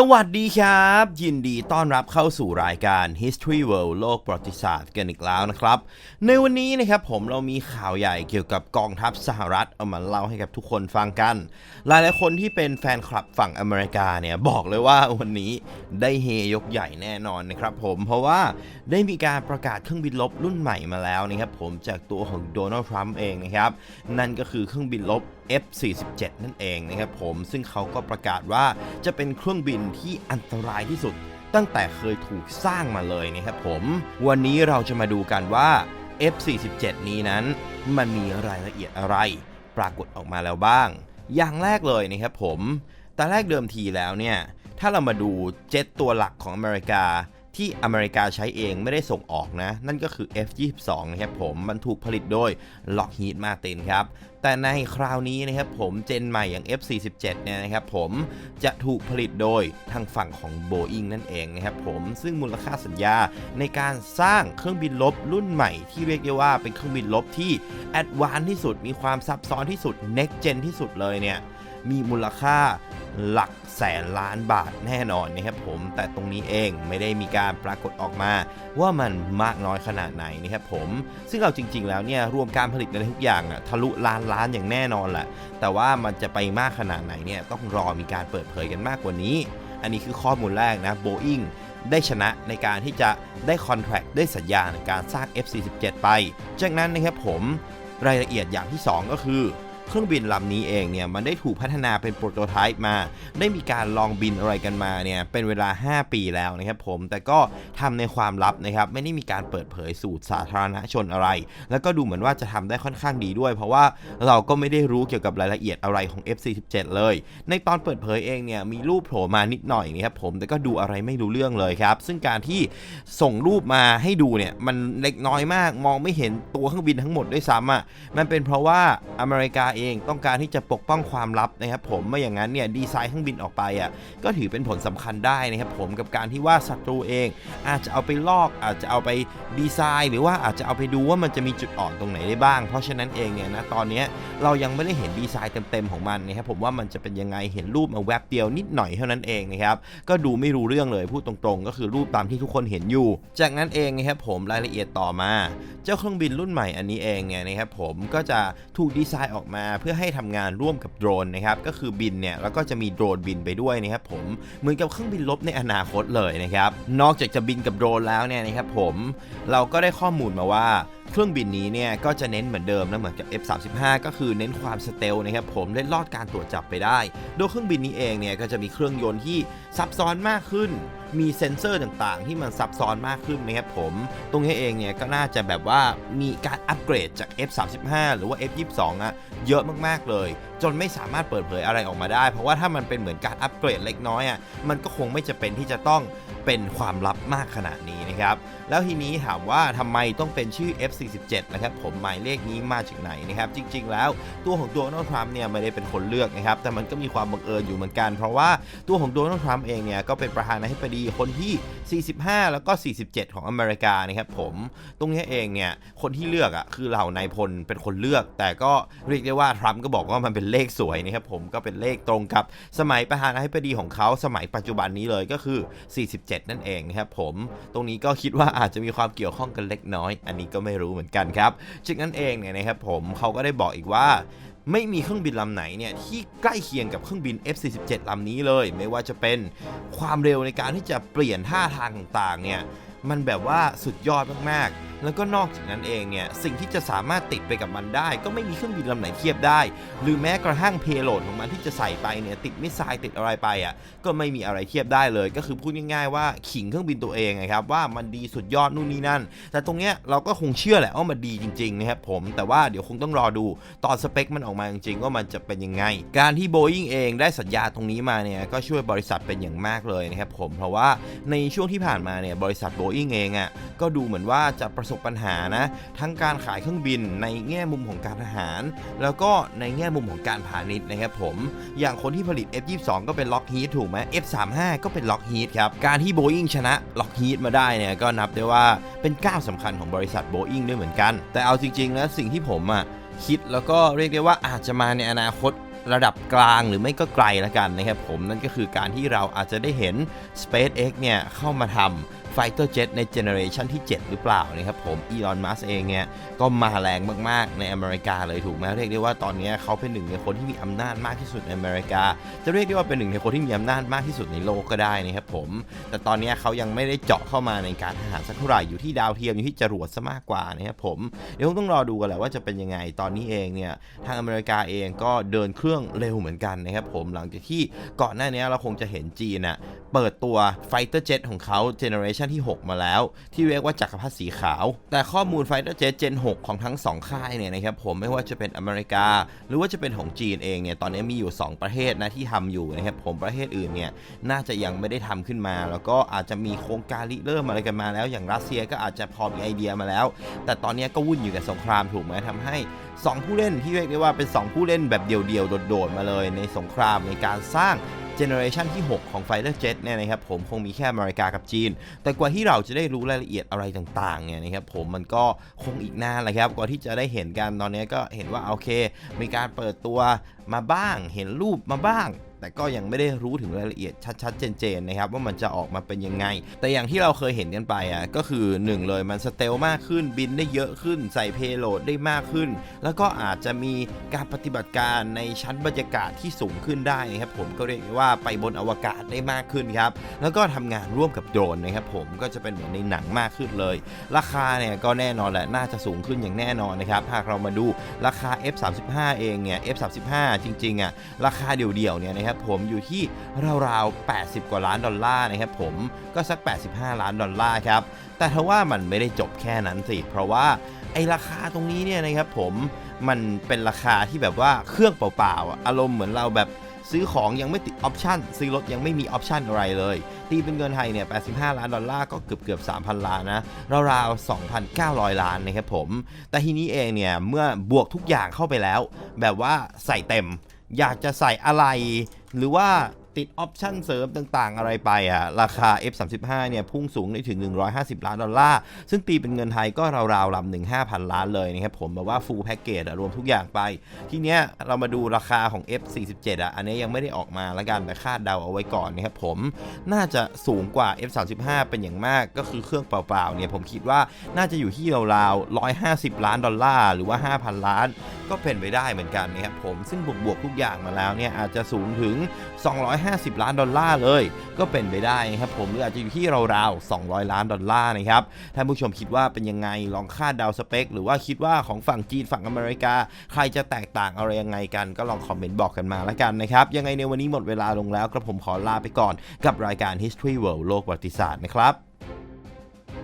สวัสดีครับ ยินดีต้อนรับเข้าสู่รายการ History World โลกประวัติศาสตร์กันอีกแล้วนะครับ ในวันนี้นะครับผมเรามีข่าวใหญ่เกี่ยวกับกองทัพสหรัฐเอามาเล่าให้กับทุกคนฟังกัน หลายๆคนที่เป็นแฟนคลับฝั่งอเมริกาเนี่ยบอกเลยว่าวันนี้ได้เฮยกใหญ่แน่นอนนะครับผมเพราะว่าได้มีการประกาศเครื่องบินลบรุ่นใหม่มาแล้วนะครับผมจากตัวของโดนัลด์ทรัมป์เองนะครับนั่นก็คือเครื่องบินลบ F47 นั่นเองนะครับผมซึ่งเขาก็ประกาศว่าจะเป็นเครื่องบินที่อันตรายที่สุด ตั้งแต่เคยถูกสร้างมาเลยนะครับผม วันนี้เราจะมาดูกันว่า F47 นี้นั้น มันมีรายละเอียดอะไร ปรากฏออกมาแล้วบ้าง อย่างแรกเลยนะครับผมแต่แรกเดิมทีแล้วเนี่ย ถ้าเรามาดูเจ็ตตัวหลักของอเมริกา ที่อเมริกาใช้เองไม่ได้ส่งออกนะ นั่นก็คือ F22 นะครับผมมันถูกผลิตโดย Lockheed Martin ครับ แต่ในคราวนี้นะครับผมเจนใหม่อย่าง F47 เนี่ยนะครับผมจะถูกผลิตโดยทางฝั่งของ Boeing นั่นเองนะครับผมซึ่งมูลค่าสัญญาในการสร้างเครื่องบินลบรุ่นใหม่ที่เรียกได้ว่าเป็นเครื่องบินลบที่แอดวานที่สุดมีความซับซ้อนที่สุด next gen ที่สุดเลยเนี่ย มีมูลค่าหลักแสนล้านบาทแน่นอนนะครับผม แต่ตรงนี้เองไม่ได้มีการปรากฏออกมาว่ามันมากน้อยขนาดไหนนะครับผม ซึ่งเอาจริง ๆ แล้วเนี่ยรวมการผลิตในทุกอย่างอะทะลุล้านล้านอย่างแน่นอนแหละแต่ว่ามันจะไปมากขนาดไหนเนี่ยต้องรอมีการเปิดเผยกันมากกว่านี้ อันนี้คือข้อมูลแรกนะ Boeing ได้ชนะในการที่จะได้คอนแทคได้สัญญาในการสร้าง F47 ไป จากนั้นนะครับผมรายละเอียดอย่างที่ 2 ก็คือ เครื่องบินลำนี้เองเนี่ยมันได้ถูกพัฒนาเป็นโปรโตไทป์มา ได้มีการลองบินอะไรกันมาเนี่ยเป็นเวลา 5 ปีแล้วนะครับผมแต่ก็ทำในความลับนะครับไม่ได้มีการเปิดเผยสู่สาธารณชนอะไร แล้วก็ดูเหมือนว่าจะทำได้ค่อนข้างดีด้วย เพราะว่าเราก็ไม่ได้รู้เกี่ยวกับรายละเอียดอะไรของ F47 เลย ในตอนเปิดเผยเองเนี่ยมีรูปโผล่มานิดหน่อยนะครับผมแต่ก็ดูอะไรไม่รู้เรื่องเลยครับซึ่งการที่ส่งรูปมาให้ดูเนี่ยมันเล็กน้อยมากมองไม่เห็นตัวเครื่องบินทั้งหมดด้วยซ้ำอะมันเป็นเพราะว่าอเมริกาเองต้องการที่จะปกป้องความลับนะครับผมไม่อย่างนั้นเนี่ยดีไซน์เครื่องบินออกไปอะก็ถือเป็นผลสำคัญได้นะครับผมกับการที่ว่าศัตรูเอง อาจจะเอาไปลอกอาจจะเอาไปดีไซน์ หรือว่าอาจจะเอาไปดูว่ามันจะมีจุดอ่อนตรงไหนได้บ้าง เพราะฉะนั้นเองเนี่ยนะตอนนี้เรายังไม่ได้เห็นดีไซน์เต็มๆของมันนะครับผมว่ามันจะเป็นยังไงเห็นรูปมาแวบเดียวนิดหน่อยเท่านั้นเองนะครับก็ดูไม่รู้เรื่องเลยพูดตรงๆ ก็คือรูปตามที่ทุกคนเห็นอยู่ จากนั้นเองนะครับผมรายละเอียดต่อมา เจ้าเครื่องบินรุ่นใหม่อันนี้เองเนี่ยนะครับผมก็จะถูกดีไซน์ออกมาเพื่อให้ทำงานร่วมกับโดรนนะครับก็คือบินเนี่ยแล้วก็จะมีโดรนบินไปด้วยนะครับผมเหมือนกับเครื่องบินลบในอนาคตเลยนะครับนอกจากจะบินกับโดรนแล้วเนี่ยนะครับผมเราก็ได้ข้อมูลมาว่าเครื่องบินนี้เนี่ยก็จะเน้นเหมือนเดิมนะเหมือนกับ F35 ก็คือเน้นความสเตลนะครับผมได้ลอดการตรวจจับไปได้ โดยเครื่องบินนี้เองเนี่ยก็จะมีเครื่องยนต์ที่ซับซ้อนมากขึ้น มีเซ็นเซอร์ต่างๆ ที่มันซับซ้อนมากขึ้นนะครับผม ตรงนี้เองเนี่ยก็น่าจะแบบว่ามีการอัปเกรดจาก F35 หรือว่า F22 อะเยอะมากๆเลย จนไม่สามารถเปิดเผยอะไรออกมาได้ เพราะว่าถ้ามันเป็นเหมือนการอัปเกรดเล็กน้อยอะมันก็คงไม่จะเป็นที่จะต้องเป็นความลับมากขนาดนี้นะครับแล้วทีนี้ถามว่าทำไมต้องเป็นชื่อ F47 นะครับผมหมายเลขนี้มาจากไหนนะครับจริง ๆ แล้วตัวของโดนัลด์ทรัมป์เนี่ยไม่ได้เป็นคนเลือกนะครับแต่มันก็มีความบังเอิญอยู่เหมือนกัน เพราะว่าตัวของโดนัลด์ทรัมป์เองเนี่ยก็เป็นประธานาธิบดีคนที่ 45 แล้วก็ 47 ของอเมริกานะครับผมตรงนี้เองเนี่ยคนที่เลือกอะคือเหล่านายพลเป็นคนเลือก แต่ก็เรียกได้ว่าทรัมป์ก็บอกว่ามันเป็นเป็นเลขสวยนะครับผมก็เป็นเลขตรงกับสมัยประธานาธิบดีของเขาสมัยปัจจุบันนี้เลยก็คือ 47 นั่นเองนะครับผมตรงนี้ก็คิดว่าอาจจะมีความเกี่ยวข้องกันเล็กน้อย อันนี้ก็ไม่รู้เหมือนกันครับจากนั้นเองเนี่ยนะครับผมเขาก็ได้บอกอีกว่าไม่มีเครื่องบินลำไหนเนี่ยที่ใกล้เคียงกับเครื่องบิน F47 ลำนี้เลย ไม่ว่าจะเป็นความเร็วในการที่จะเปลี่ยนท่าทางต่างๆเนี่ยมันแบบว่าสุดยอดมากๆ แล้วก็นอกจากนั้นเองเนี่ยสิ่งที่จะสามารถติดไปกับมันได้ ก็ไม่มีเครื่องบินลำไหนเทียบได้ หรือแม้กระทั่งเพโลดของมันที่จะใส่ไปเนี่ยติดมิสไซล์ติดอะไรไปอะก็ไม่มีอะไรเทียบได้เลย ก็คือพูดง่ายๆว่าขิงเครื่องบินตัวเองนะครับว่ามันดีสุดยอดนู่นนี่นั่น แต่ตรงเนี้ยเราก็คงเชื่อแหละว่ามันดีจริงๆนะครับผมแต่ว่าเดี๋ยวคงต้องรอดูตอนสเปคมันออกมาจริงๆว่ามันจะเป็นยังไง การที่ Boeing เองได้สัญญาตรงนี้มาเนี่ยก็ช่วยบริษัทเป็นอย่างมากเลยนะครับผมเพราะว่าในช่วงที่ผ่านมาเนี่ยบริษัท Boeing เองอะก็ดูเหมือนว่าจะประสบปัญหานะ ทั้งการขายเครื่องบินในแง่มุมของการทหาร แล้วก็ในแง่มุมของการพาณิชย์นะครับผม อย่างคนที่ผลิต F22 ก็เป็น Lockheed ถูกไหม F35 ก็เป็น Lockheed ครับ การที่ Boeing ชนะ Lockheed มาได้เนี่ยก็นับได้ว่าเป็นก้าวสำคัญของบริษัท Boeing ด้วยเหมือนกัน แต่เอาจริงๆนะสิ่งที่ผมอะคิดแล้วก็เรียกได้ว่าอาจจะมาในอนาคตระดับกลางหรือไม่ก็ไกลละกันนะครับผมนั่นก็คือการที่เราอาจจะได้เห็น SpaceX เนี่ยเข้ามาทำ Fighter Jet ในเจเนอเรชันที่ 7 หรือเปล่านะครับผมอีลอนมัสเองเนี่ยก็มาแรงมากๆในอเมริกาเลยถูกไหมเรียกได้ว่าตอนนี้เขาเป็นหนึ่งในคนที่มีอำนาจมากที่สุดในอเมริกา จะเรียกได้ว่าเป็นหนึ่งในคนที่มีอำนาจมากที่สุดในโลกก็ได้นะครับผม แต่ตอนนี้เขายังไม่ได้เจาะเข้ามาในการทหารสักเท่าไหร่อยู่ที่ดาวเทียมอยู่ที่จรวดซะมากกว่านะครับผมเดี๋ยวคงต้องรอดูกันแหละว่าจะเป็นยังไงตอนนี้เองเนี่ยทางอเมริกาเองก็เดินเครื่องเร็วเหมือนกันนะครับผมหลังจากที่ก่อนหน้านี้เราคงจะเห็นจีนน่ะเปิดตัวไฟเตอร์เจ็ตของเขาเจเนอเรชันที่ 6 มาแล้ว ที่เรียกว่าจักรพรรดิสีขาว แต่ข้อมูลไฟเตอร์เจ็ตเจน6 ของทั้ง 2 ค่ายเนี่ยนะครับผมไม่ว่าจะเป็นอเมริกา หรือว่าจะเป็นของจีนเองเนี่ยตอนนี้มีอยู่ 2 ประเทศนะที่ทำอยู่นะครับผมประเทศอื่นเนี่ยน่าจะยังไม่ได้ทำขึ้นมา แล้วก็อาจจะมีโครงการริเริ่มอะไรกันมาแล้ว อย่างรัสเซียก็อาจจะพอมีไอเดียมาแล้ว แต่ตอนนี้ก็วุ่นอยู่กับสงครามถูกไหมทำให้ 2 ผู้เล่นที่เรียกได้ว่าเป็น 2 ผู้เล่นแบบเดี่ยวๆโดดๆมาเลย ในสงครามในการสร้าง เจเนอเรชันที่ 6 ของไฟเตอร์เจ็ตเนี่ยนะครับผมคงมีแค่อเมริกากับจีน แต่กว่าที่เราจะได้รู้รายละเอียดอะไรต่างๆเนี่ยนะครับผมมันก็คงอีกนานแหละครับกว่าที่จะได้เห็นกันตอนนี้ก็เห็นว่าโอเค มีการเปิดตัวมาบ้าง เห็นรูปมาบ้าง แต่ก็ยังไม่ได้รู้ถึงรายละเอียดชัดๆเจนๆนะครับว่ามันจะออกมาเป็นยังไง แต่อย่างที่เราเคยเห็นกันไปอะก็คือ 1 เลยมันสเตลมากขึ้นบินได้เยอะขึ้นใส่เพโลดได้มากขึ้น แล้วก็อาจจะมีการปฏิบัติการในชั้นบรรยากาศที่สูงขึ้นได้นะครับผมก็เรียกว่าไปบนอวกาศได้มากขึ้นครับแล้วก็ทำงานร่วมกับโดรนนะครับผมก็จะเป็นเหมือนในหนังมากขึ้นเลย ราคาเนี่ยก็แน่นอนแหละน่าจะสูงขึ้นอย่างแน่นอนนะครับหากเรามาดูราคา F35 เองเนี่ย F35 จริงๆอะราคาเดี่ยวๆเนี่ยนะครับครับผมอยู่ที่ราวๆ 80 กว่าล้านดอลลาร์นะครับผมก็สัก 85 ล้านดอลลาร์ครับแต่ถ้าว่ามันไม่ได้จบแค่นั้นสิ เพราะว่าไอราคาตรงนี้เนี่ยนะครับผมมันเป็นราคาที่แบบว่าเครื่องเปล่าๆอารมณ์เหมือนเราแบบซื้อของยังไม่ติดออปชันซื้อรถยังไม่มีออปชันอะไรเลย ตีเป็นเงินไทยเนี่ย 85 ล้านดอลลาร์ก็เกือบเกือบ 3,000 ล้านนะราวๆ 2,900 ล้านนะครับผม แต่ทีนี้เองเนี่ย เมื่อบวกทุกอย่างเข้าไปแล้ว แบบว่าใส่เต็ม อยากจะใส่อะไร หรือว่าติดออปชั่นเสริมต่างๆ อะไรไปอะ ราคา F35 เนี่ย พุ่งสูงได้ถึง 150 ล้านดอลลาร์ ซึ่งตีเป็นเงินไทยก็ราวๆลำหนึ่ง5,000 ล้านเลยนะครับผมแบบว่าฟูลแพ็กเกจรวมทุกอย่างไป ทีเนี้ยเรามาดูราคาของ F47 อะ อันนี้ยังไม่ได้ออกมาละกันแต่คาดเดาเอาไว้ก่อนนะครับผม น่าจะสูงกว่า F35 เป็นอย่างมากก็คือเครื่องเปล่าๆเนี่ยผมคิดว่าน่าจะอยู่ที่ราวๆ150 ล้านดอลลาร์หรือว่า 5,000 ล้านก็เป็นไปได้เหมือนกันนะครับผมซึ่งบวกๆทุกอย่างมาแล้วเนี่ยอาจจะสูงถึง 250 ล้านดอลลาร์เลย ก็เป็นไปได้นะครับผมหรืออาจจะอยู่ที่ราวๆ200 ล้านดอลลาร์นะครับท่านผู้ชมคิดว่าเป็นยังไงลองคาดเดาสเปค หรือว่าคิดว่าของฝั่งจีนฝั่งอเมริกา ใครจะแตกต่างอะไรยังไงกัน ก็ลองคอมเมนต์บอกกันมาแล้วกันนะครับยังไงในวันนี้หมดเวลาลงแล้วกระผมขอลาไปก่อนกับรายการ History World โลกประวัติศาสตร์นะครับ